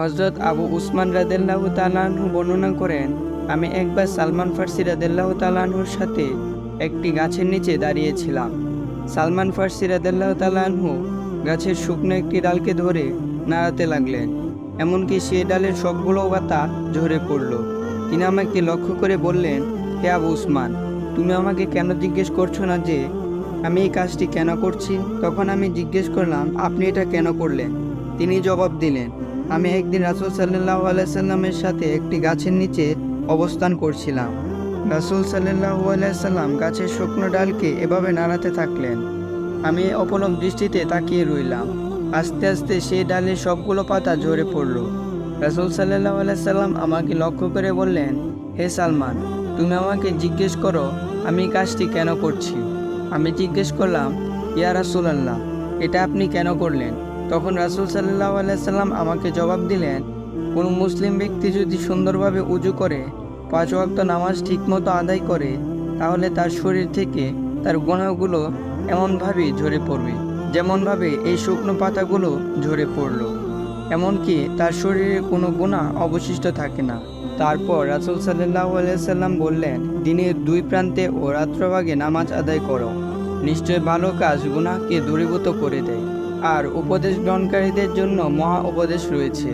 হজরত আবু উসমান রাদেল্লাহ তালাহু বর্ণনা করেন, আমি একবার সালমান ফার্সি রাদেল্লাহ তালাহুর সাথে একটি গাছের নিচে দাঁড়িয়েছিলাম। সালমান ফার্সি রাদেল্লাহ তালাহু গাছের শুকনো একটি ডালকে ধরে নাড়াতে লাগলেন, এমনকি সেই ডালের সবগুলো পাতা ঝরে পড়ল। তিনি আমাকে লক্ষ্য করে বললেন, হে আবু উসমান, তুমি আমাকে কেন জিজ্ঞেস করছ না যে আমি এই কাজটি কেন করছি? তখন আমি জিজ্ঞেস করলাম, আপনি এটা কেন করলেন? তিনি জবাব দিলেন আমি একদিন রাসুল সাল্লাহ আলাইসাল্লামের সাথে একটি গাছের নিচে অবস্থান করছিলাম। রাসুল সাল্লাহ আলাইসাল্লাম গাছের শুকনো ডালকে এভাবে নাড়াতে থাকলেন। আমি অপলম দৃষ্টিতে তাকিয়ে রইলাম। আস্তে আস্তে সেই ডালের সবগুলো পাতা ঝরে পড়ল। রাসুল সাল্লাহ আলাইসাল্লাম আমাকে লক্ষ্য করে বললেন, হে সালমান, তুমি আমাকে জিজ্ঞেস করো, আমি কাজটি কেন করছি? আমি জিজ্ঞেস করলাম, ইয়া রাসুল আল্লাহ এটা আপনি কেন করলেন? তখন রাসুল সাল্লাহ আলাইসাল্লাম আমাকে জবাব দিলেন, কোনো মুসলিম ব্যক্তি যদি সুন্দরভাবে উজু করে, পাঁচ ওয়াক্ত নামাজ ঠিকমতো আদায় করে, তাহলে তার শরীর থেকে তার গুণাগুলো এমনভাবেই ঝরে পড়বে, যেমনভাবে এই শুকনো পাতাগুলো ঝরে পড়ল। এমনকি তার শরীরে কোনো গুণা অবশিষ্ট থাকে না। তারপর রাসুল সাল্লাহ আলাইসাল্লাম বললেন, দিনের দুই প্রান্তে ও রাত্রভাগে নামাজ আদায় করো। নিশ্চয় ভালো কাজ গুনাহকে দূরীভূত করে দেয়। আর উপদেশ গ্রহণকারীদের জন্য মহা উপদেশ রয়েছে।